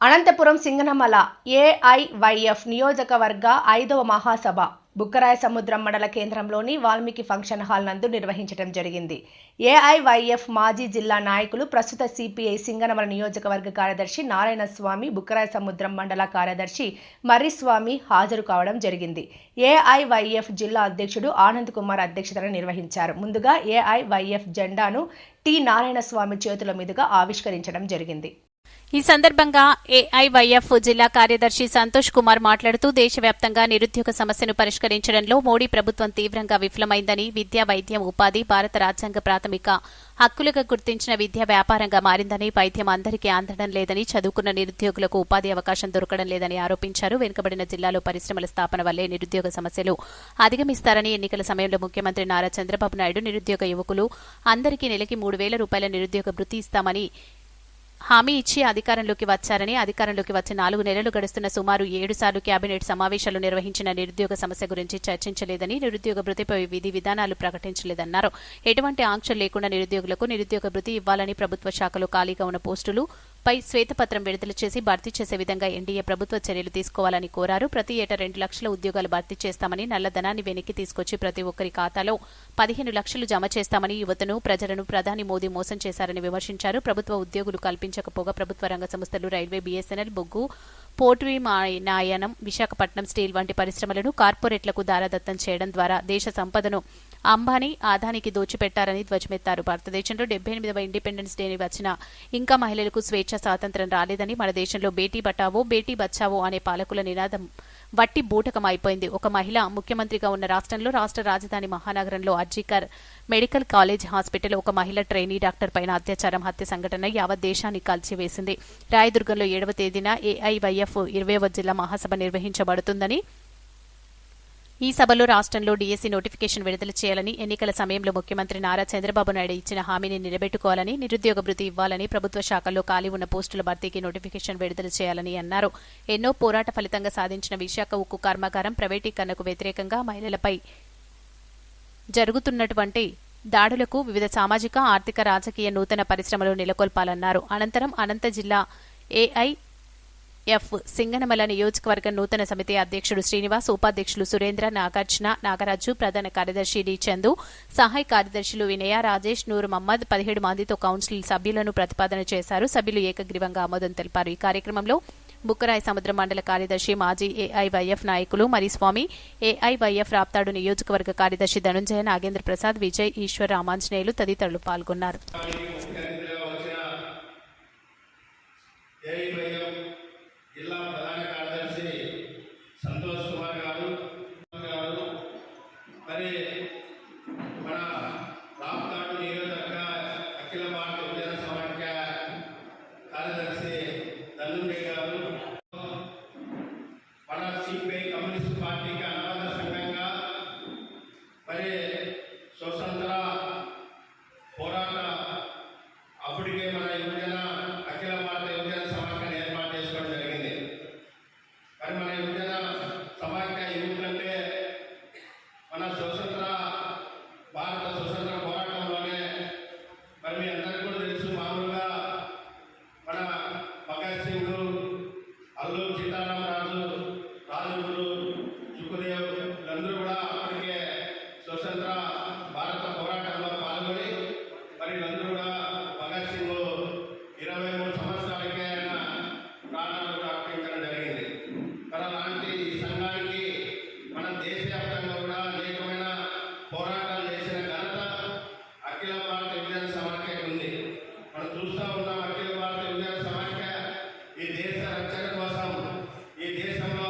Anantapuram Singanamala AIYF నియోజకవర్గ ఐదవ మహాసభ బుక్కరాయ సముద్రం మండల కేంద్రంలోని వాల్మీకి ఫంక్షన్ హాల్ నందు నిర్వహించడం జరిగింది. ఏఐవైఎఫ్ మాజీ జిల్లా నాయకులు ప్రస్తుత సిపిఐ సింగనమల నియోజకవర్గ కార్యదర్శి నారాయణ స్వామి బుక్కరాయ సముద్రం మండల కార్యదర్శి మర్రిస్వామి హాజరు కావడం జరిగింది. ఏఐవైఎఫ్ జిల్లా అధ్యక్షుడు ఆనంద్ కుమార్ అధ్యక్షతన నిర్వహించారు. ముందుగా ఏఐవైఎఫ్ జెండాను టి నారాయణ స్వామి చేతుల మీదుగా ఆవిష్కరించడం జరిగింది. ఈ సందర్భంగా ఏఐవైఎఫ్ జిల్లా కార్యదర్శి సంతోష్ కుమార్ మాట్లాడుతూ దేశవ్యాప్తంగా నిరుద్యోగ సమస్యను పరిష్కరించడంలో మోడీ ప్రభుత్వం తీవ్రంగా విఫలమైందని విద్య వైద్యం ఉపాధి భారత రాజ్యాంగ ప్రాథమిక హక్కులుగా గుర్తించిన విద్య వ్యాపారంగా మారిందని వైద్యం అందరికీ అందడం లేదని చదువుకున్న నిరుద్యోగులకు ఉపాధి అవకాశం దొరకడం లేదని ఆరోపించారు. వెనుకబడిన జిల్లాలో పరిశ్రమల స్థాపన వల్లే నిరుద్యోగ సమస్యలు అధిగమిస్తారని ఎన్నికల సమయంలో ముఖ్యమంత్రి నారా చంద్రబాబు నాయుడు నిరుద్యోగ యువకులు అందరికీ నెలకి మూడు వేల రూపాయల నిరుద్యోగ వృత్తి ఇస్తామని హామీ ఇచ్చి అధికారంలోకి వచ్చారని అధికారంలోకి వచ్చి నాలుగు నెలలు గడుస్తున్న సుమారు ఏడు సార్లు కేబినెట్ సమావేశాలు నిర్వహించిన నిరుద్యోగ సమస్య గురించి చర్చించలేదని నిరుద్యోగ భృతిపై విధి విధానాలు ప్రకటించలేదన్నారు. ఎటువంటి ఆంక్షలు లేకుండా నిరుద్యోగులకు నిరుద్యోగ భృతి ఇవ్వాలని ప్రభుత్వ శాఖలో ఖాళీగా ఉన్న పోస్టులు పై శ్వేతపత్రం విడుదల చేసి భర్తీ చేసే విధంగా ఎన్డీఏ ప్రభుత్వ చర్యలు తీసుకోవాలని కోరారు. ప్రతి ఏటా రెండు లక్షల ఉద్యోగాలు భర్తీ చేస్తామని నల్లధనాన్ని వెనక్కి తీసుకొచ్చి ప్రతి ఒక్కరి ఖాతాలో పదిహేను లక్షలు జమ చేస్తామని యువతను ప్రజలను ప్రధాని మోదీ మోసం చేశారని విమర్శించారు. ప్రభుత్వ ఉద్యోగులు కల్పించకపోగా ప్రభుత్వ రంగ సంస్థలు రైల్వే బీఎస్ఎన్ఎల్ బొగ్గు పోర్టువి నాయనం విశాఖపట్నం స్టీల్ వంటి పరిశ్రమలను కార్పొరేట్లకు దారాదత్తం చేయడం ద్వారా దేశ సంపదను అంబానీ ఆదానికి దోచిపెట్టారని ధ్వజమెత్తారు. భారతదేశంలో డెబ్బై ఎనిమిదవ ఇండిపెండెన్స్ డేని వచ్చిన ఇంకా మహిళలకు స్వేచ్ఛ స్వాతంత్ర్యం రాలేదని మన దేశంలో బేటీ బటావో బేటీ బచావో అనే పాలకుల నినాదం వట్టి బూటకం అయిపోయింది ఒక మహిళ ముఖ్యమంత్రిగా ఉన్న రాష్ట్రంలో రాష్ట్ర రాజధాని మహానగరంలో అర్జీకర్ మెడికల్ కాలేజ్ హాస్పిటల్ ఒక మహిళ ట్రైనీ డాక్టర్ పైన అత్యాచారం హత్య సంఘటన యావత్ దేశాన్ని కాల్చివేసింది. రాయదుర్గంలో ఏడవ తేదీన ఏఐవైఎఫ్ ఇరవైవ జిల్లా మహాసభ నిర్వహించబడుతుందని ఈ సభలో రాష్ట్రంలో డీఎస్సీ నోటిఫికేషన్ విడుదల చేయాలని ఎన్నికల సమయంలో ముఖ్యమంత్రి నారా చంద్రబాబు నాయుడు ఇచ్చిన హామీని నిలబెట్టుకోవాలని నిరుద్యోగ భృతి ఇవ్వాలని ప్రభుత్వ శాఖల్లో ఖాళీ ఉన్న పోస్టుల భర్తీకి నోటిఫికేషన్ విడుదల చేయాలని అన్నారు. ఎన్నో పోరాట ఫలితంగా సాధించిన విశాఖ ఉక్కు కర్మాగారం ప్రైవేటీకరణకు వ్యతిరేకంగా మహిళలపై జరుగుతున్నటువంటి దాడులకు వివిధ సామాజిక ఆర్థిక రాజకీయ నూతన పరిశ్రమలు నెలకొల్పాలన్నారు. అనంతరం అనంత జిల్లా ఏఐ ఎఫ్ సింగనమల నియోజకవర్గ నూతన సమితి అధ్యక్షుడు శ్రీనివాస్ ఉపాధ్యక్షులు సురేంద్ర నాగార్జున నాగరాజు ప్రధాన కార్యదర్శి డి. చందు సహాయ కార్యదర్శులు వినయ రాజేష్ నూర్ మహమ్మద్ పదిహేడు మందితో కౌన్సిల్ సభ్యులను ప్రతిపాదన చేశారు. సభ్యులు ఏకగ్రీవంగా ఆమోదం తెలిపారు. ఈ కార్యక్రమంలో బుక్కరాయ సముద్ర మండల కార్యదర్శి మాజీ ఏఐవైఎఫ్ నాయకులు మరిస్వామి ఏఐవైఎఫ్ రాప్తాడు నియోజకవర్గ కార్యదర్శి ధనుంజయ నాగేంద్ర ప్రసాద్ విజయ్ ఈశ్వర్ రామాంజనేయులు తదితరులు పాల్గొన్నారు ఏఐవైఎం జిల్లా ప్రధాన కార్యదర్శి సంతోష్ కుమార్ గారు గారు మరి మన రాప్తాడు నియోజకవర్గ అఖిల భారత విద్యా సమాఖ్య కార్యదర్శి ధనుంజయ్ గారు మన సిపిఐ కమ్యూనిస్ట్ పార్టీకి అనుబంధ సంఘంగా మరి స్వతంత్ర పోరాట అప్పటికే మన యువజన అఖిల భారత యువజన సమాఖ్యను ఏర్పాటు చేసుకోవడం జరిగింది మరి మన యువజన సమాఖ్య యూత్ అంటే మన స్వతంత్ర భారత స్వతంత్ర పోరాటంలోనే మరి మీ అందరికీ కూడా తెలుసు మామూలుగా మన భగత్ సింగ్ అల్లూరు సీతారామరాజు రాజుగురు సుఖదేవ్ వీళ్ళందరూ కూడా అప్పటికే స్వతంత్ర భారత పోరాటంలో పాల్గొని మరి వీళ్ళందరూ కూడా భగత్ సింగ్ ఇరవై మూడు సంవత్సరాలకే ఆయన ప్రాణాలు కూడా అర్పించడం జరిగింది మరి అలాంటి ఈ సంఘానికి మన దేశవ్యాప్తంగా కూడా అనేకమైన పోరాటాలు చేసిన ఘనత అఖిల భారత విద్యా సమాఖ్యకు ఉంది మనం చూస్తూ ఉన్నాం అఖిల భారత యువజన సమాఖ్య ఈ దేశ రక్షణ కోసం ఈ దేశంలో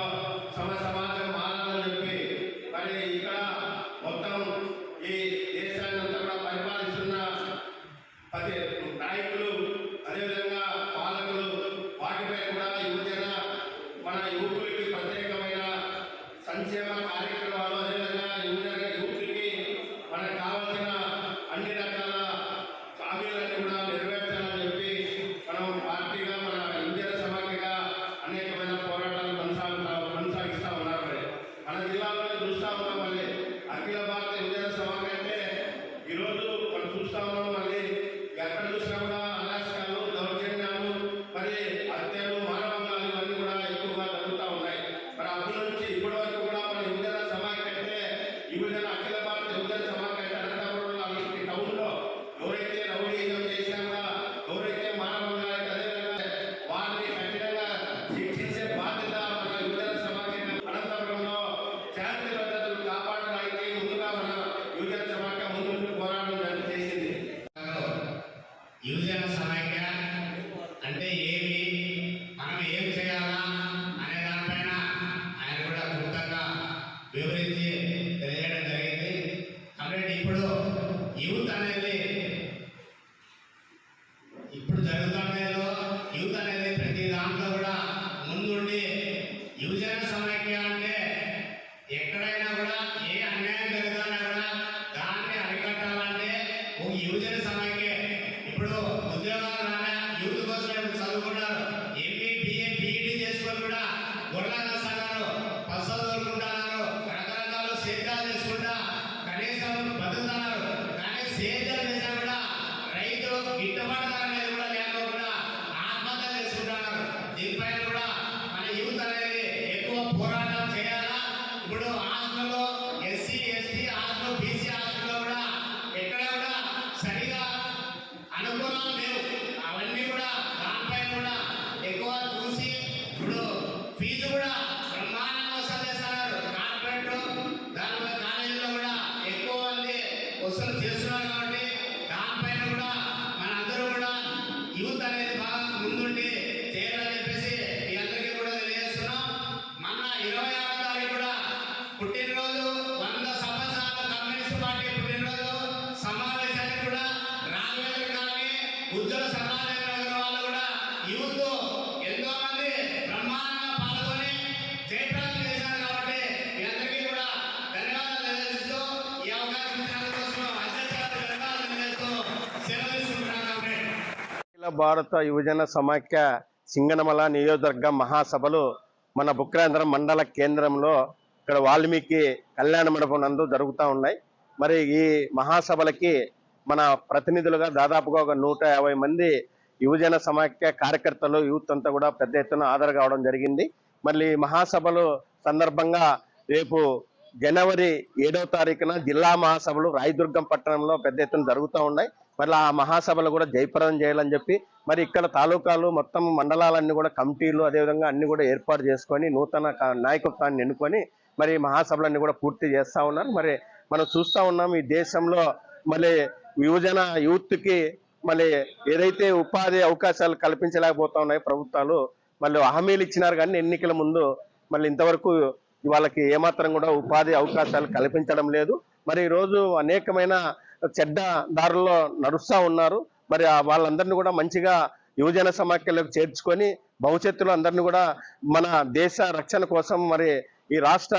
భారత యువజన సమాఖ్య సింగనమల నియోజకవర్గ మహాసభలు మన బుక్రాంధ్రం మండల కేంద్రంలో ఇక్కడ వాల్మీకి కళ్యాణ మండపం నందు జరుగుతూ ఉన్నాయి. మరి ఈ మహాసభలకి మన ప్రతినిధులుగా దాదాపుగా ఒక నూట యాభై మంది యువజన సమాఖ్య కార్యకర్తలు యూత్ అంతా కూడా పెద్ద ఎత్తున ఆధార కావడం జరిగింది. మళ్ళీ ఈ మహాసభలు సందర్భంగా రేపు జనవరి ఏడవ తారీఖున జిల్లా మహాసభలు రాయదుర్గం పట్టణంలో పెద్ద ఎత్తున జరుగుతూ ఉన్నాయి. మరి ఆ మహాసభలు కూడా జయప్రదం చేయాలని చెప్పి మరి ఇక్కడ తాలూకాలు మొత్తం మండలాలన్నీ కూడా కమిటీలు అదేవిధంగా అన్ని కూడా ఏర్పాటు చేసుకొని నూతన నాయకత్వాన్ని ఎన్నుకొని మరి మహాసభలన్నీ కూడా పూర్తి చేస్తూ ఉన్నారు. మరి మనం చూస్తా ఉన్నాం ఈ దేశంలో మళ్ళీ యువజన యూత్కి మళ్ళీ ఏదైతే ఉపాధి అవకాశాలు కల్పించలేకపోతా ఉన్నాయో ప్రభుత్వాలు మళ్ళీ హామీలు ఇచ్చినారు కానీ ఎన్నికల ముందు మళ్ళీ ఇంతవరకు వాళ్ళకి ఏమాత్రం కూడా ఉపాధి అవకాశాలు కల్పించడం లేదు. మరి ఈ రోజు అనేకమైన చెడ్డ దారుల్లో నడుస్తూ ఉన్నారు. మరి ఆ వాళ్ళందరినీ కూడా మంచిగా యువజన సమాఖ్యలోకి చేర్చుకొని భవిష్యత్తులో అందరినీ కూడా మన దేశ రక్షణ కోసం మరి ఈ రాష్ట్ర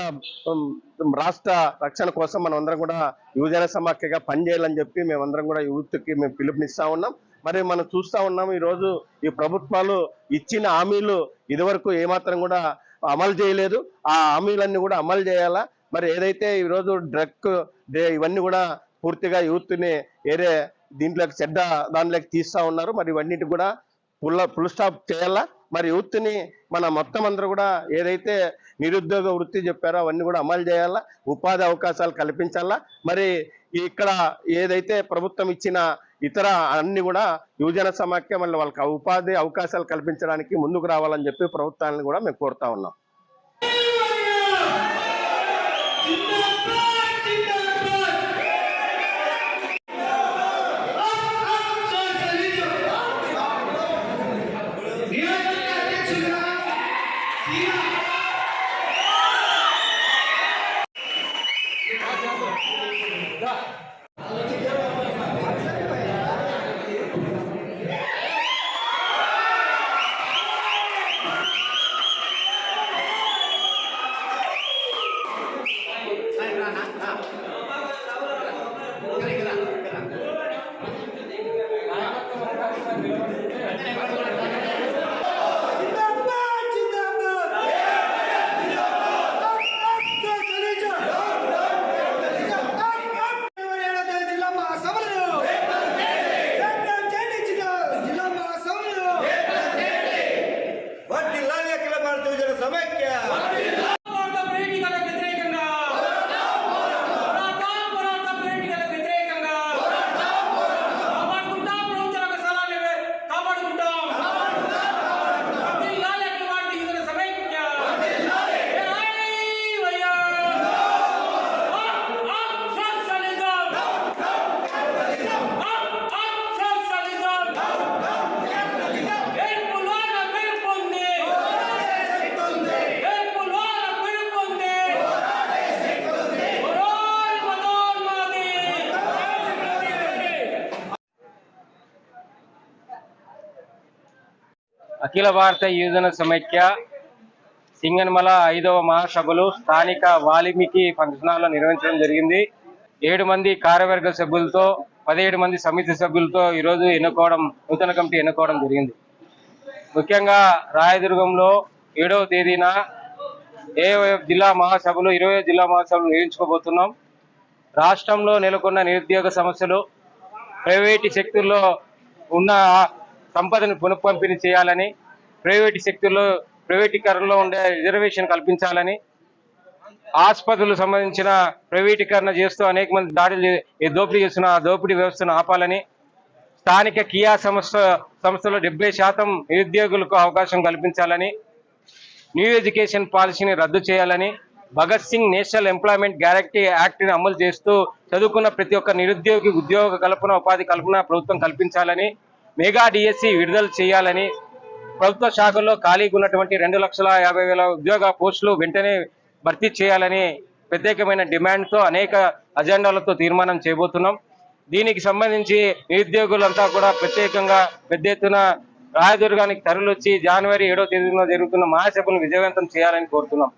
రాష్ట్ర రక్షణ కోసం మనం అందరం కూడా యువజన సమాఖ్యగా పనిచేయాలని చెప్పి మేమందరం కూడా యూత్కి మేము పిలుపునిస్తా ఉన్నాం. మరి మనం చూస్తా ఉన్నాం ఈరోజు ఈ ప్రభుత్వాలు ఇచ్చిన హామీలు ఇదివరకు ఏమాత్రం కూడా అమలు చేయలేదు. ఆ హామీలన్నీ కూడా అమలు చేయాలా? మరి ఏదైతే ఈరోజు డ్రగ్ ఇవన్నీ కూడా పూర్తిగా యూత్ని ఏరే దీంట్లోకి చెడ్డ దానిలోకి తీస్తా ఉన్నారు. మరి ఇవన్నిటి కూడా ఫుల్ ఫుల్ స్టాప్ చేయాలా? మరి యూత్ని మన మొత్తం అందరూ కూడా ఏదైతే నిరుద్యోగ వృత్తి చెప్పారో అవన్నీ కూడా అమలు చేయాలా? ఉపాధి అవకాశాలు కల్పించాలా? మరి ఇక్కడ ఏదైతే ప్రభుత్వం ఇచ్చిన ఇతర అన్ని కూడా యువజన సమాఖ్య మళ్ళీ వాళ్ళకి ఉపాధి అవకాశాలు కల్పించడానికి ముందుకు రావాలని చెప్పి ప్రభుత్వాన్ని కూడా మేము కోరుతా ఉన్నాం. అఖిల భారత యువజన సమైక్య సింగన్మల ఐదవ మహాసభలు స్థానిక వాల్మీకి ఫంక్షన్ నిర్వహించడం జరిగింది. ఏడు మంది కార్యవర్గ సభ్యులతో పదిహేడు మంది సమితి సభ్యులతో ఈరోజు ఎన్నుకోవడం నూతన కమిటీ ఎన్నుకోవడం జరిగింది. ముఖ్యంగా రాయదుర్గంలో ఏడవ తేదీన ఏ జిల్లా మహాసభలు ఇరవై జిల్లా మహాసభలు నిర్వహించుకోబోతున్నాం. రాష్ట్రంలో నెలకొన్న నిరుద్యోగ సమస్యలు ప్రైవేటు శక్తుల్లో ఉన్న సంపదను పునఃపంపిణీ చేయాలని ప్రైవేటు శక్తుల్లో ప్రైవేటీకరణలో ఉండే రిజర్వేషన్ కల్పించాలని ఆసుపత్రులకు సంబంధించిన ప్రైవేటీకరణ చేస్తూ అనేక మంది దాడులు దోపిడీ చేస్తున్న ఆ దోపిడీ వ్యవస్థను ఆపాలని స్థానిక కియా సంస్థ సంస్థలో డెబ్బై శాతం నిరుద్యోగులకు అవకాశం కల్పించాలని న్యూ ఎడ్యుకేషన్ పాలసీని రద్దు చేయాలని Bhagat Singh national employment guarantee యాక్ట్ని అమలు చేస్తూ చదువుకున్న ప్రతి ఒక్క నిరుద్యోగి ఉద్యోగ కల్పన ఉపాధి కల్పన ప్రభుత్వం కల్పించాలని మెగా డిఎస్సి విడుదల చేయాలని ప్రభుత్వ శాఖల్లో ఖాళీగా ఉన్నటువంటి రెండు లక్షల యాభై వేల ఉద్యోగ పోస్టులు వెంటనే భర్తీ చేయాలని ప్రత్యేకమైన డిమాండ్తో అనేక అజెండాలతో తీర్మానం చేయబోతున్నాం. దీనికి సంబంధించి నిరుద్యోగులంతా కూడా ప్రత్యేకంగా పెద్ద ఎత్తున రాయదుర్గానికి తరలిచ్చి జనవరి ఏడో తేదీన జరుగుతున్న మహాసభను విజయవంతం చేయాలని కోరుతున్నాం.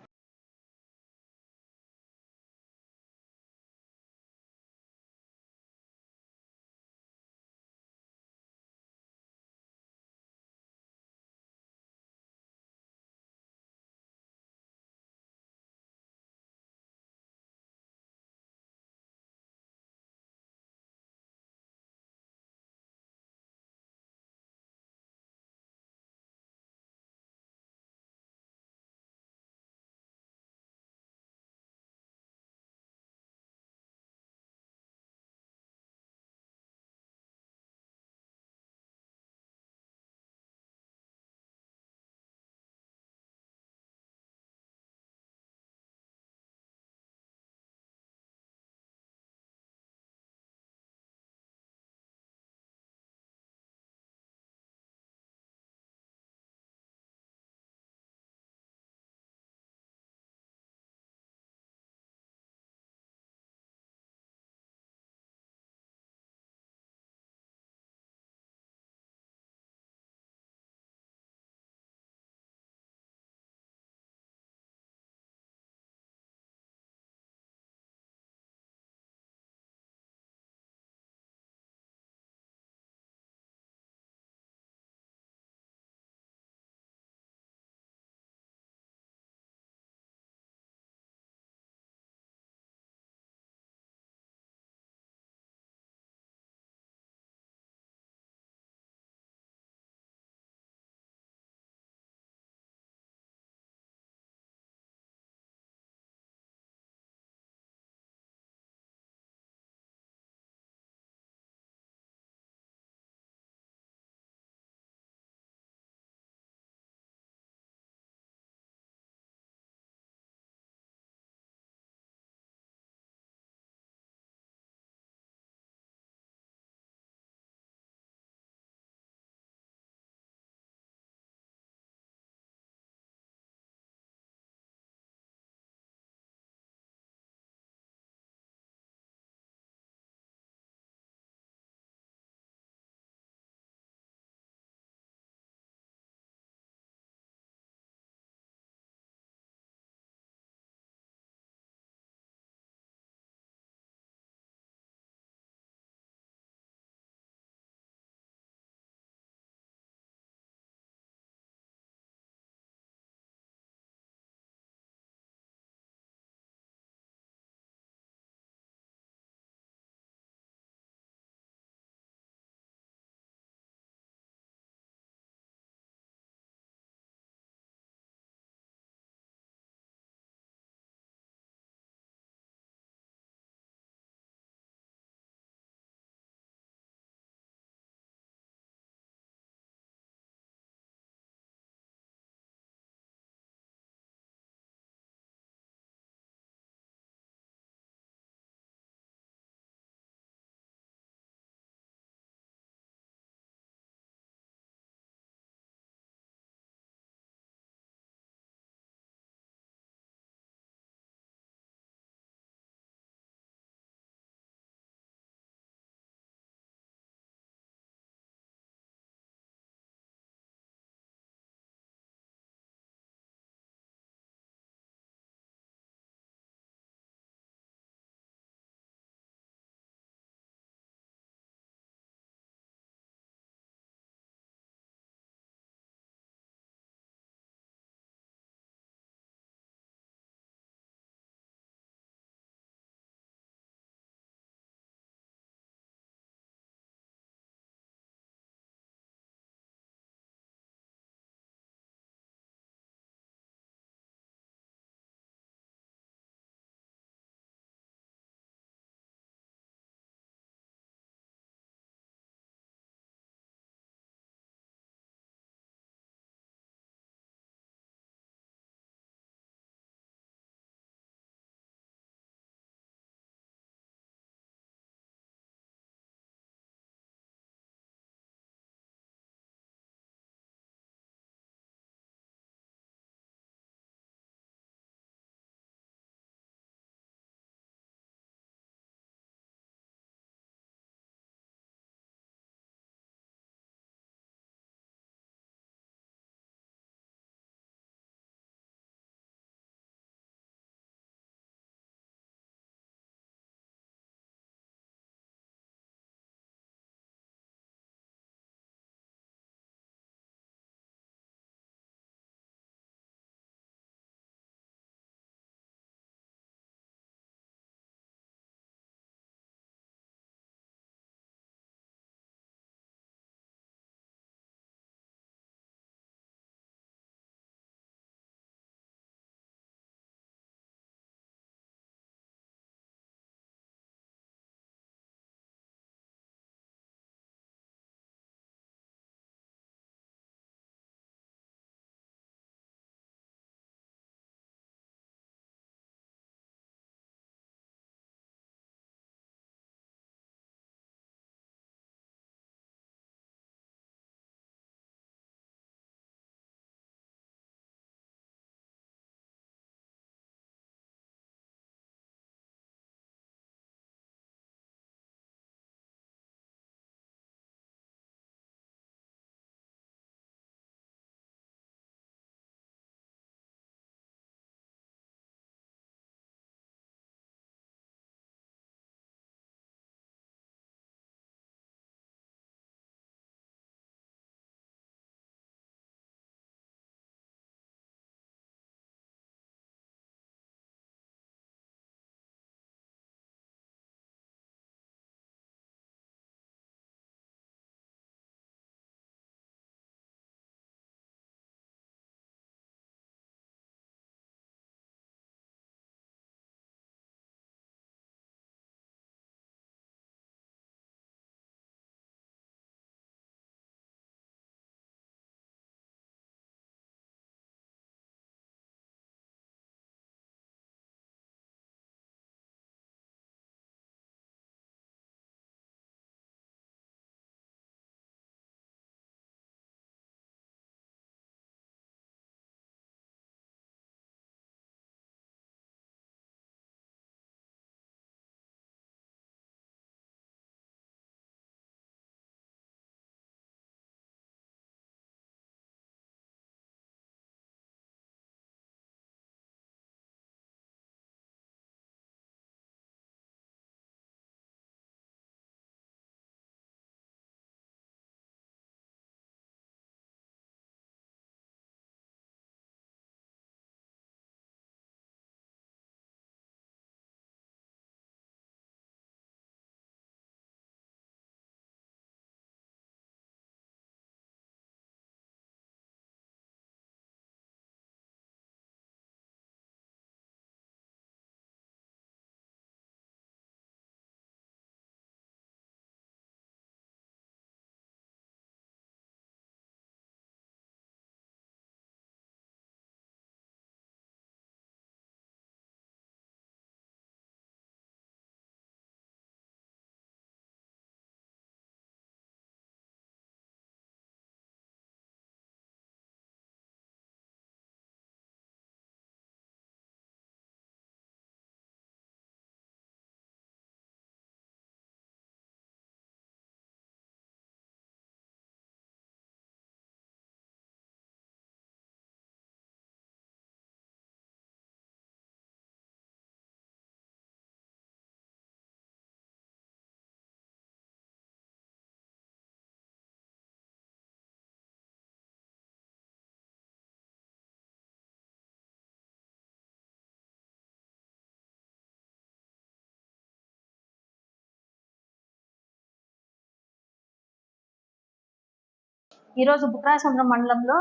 ఈరోజు బుక్రాయసముద్రం మండలంలో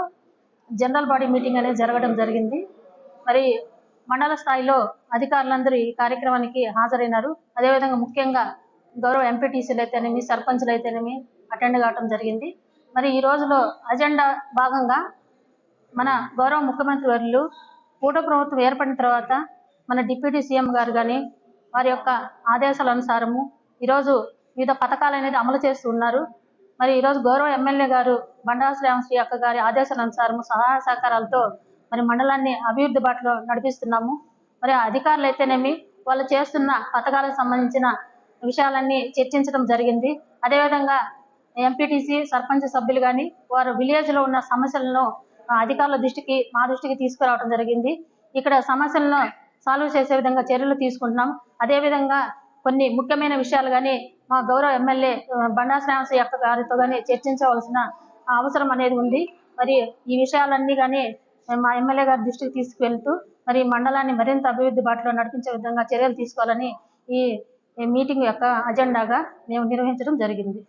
జనరల్ బాడీ మీటింగ్ అనేది జరగడం జరిగింది. మరి మండల స్థాయిలో అధికారులందరూ ఈ కార్యక్రమానికి హాజరైనారు. అదేవిధంగా ముఖ్యంగా గౌరవ ఎంపీటీసీలు అయితేనేమి సర్పంచ్లు అయితేనేమి అటెండ్ కావడం జరిగింది. మరి ఈ రోజులో అజెండా భాగంగా మన గౌరవ ముఖ్యమంత్రి వర్యులు కూట ప్రభుత్వం ఏర్పడిన తర్వాత మన డిప్యూటీ సీఎం గారు కానీ వారి యొక్క ఆదేశాల అనుసారము ఈరోజు వివిధ పథకాలు అనేది అమలు చేస్తూ ఉన్నారు. మరి ఈరోజు గౌరవ ఎమ్మెల్యే గారు బండా శ్రీరామశ్రీ అక్క గారి ఆదేశానుసారము సహాయ సహకారాలతో మరి మండలాన్ని అభివృద్ధి బాటలో నడిపిస్తున్నాము. మరి అధికారులు అయితేనేమి వాళ్ళు చేస్తున్న పథకాలకు సంబంధించిన విషయాలన్నీ చర్చించడం జరిగింది. అదేవిధంగా ఎంపీటీసీ సర్పంచ్ సభ్యులు కానీ వారు విలేజ్లో ఉన్న సమస్యలను అధికారుల దృష్టికి మా దృష్టికి తీసుకురావడం జరిగింది. ఇక్కడ సమస్యలను సాల్వ్ చేసే విధంగా చర్యలు తీసుకుంటున్నాం. అదేవిధంగా కొన్ని ముఖ్యమైన విషయాలు కానీ మా గౌరవ ఎమ్మెల్యే బండా శ్రీనివాస యొక్క గారితో కానీ చర్చించవలసిన అవసరం అనేది ఉంది. మరి ఈ విషయాలన్నీ కానీ మా ఎమ్మెల్యే గారి దృష్టికి తీసుకువెళ్తూ మరి మండలాన్ని మరింత అభివృద్ధి బాటలో నడిపించే విధంగా చర్యలు తీసుకోవాలని ఈ మీటింగ్ యొక్క అజెండాగా మేము నిర్వహించడం జరిగింది.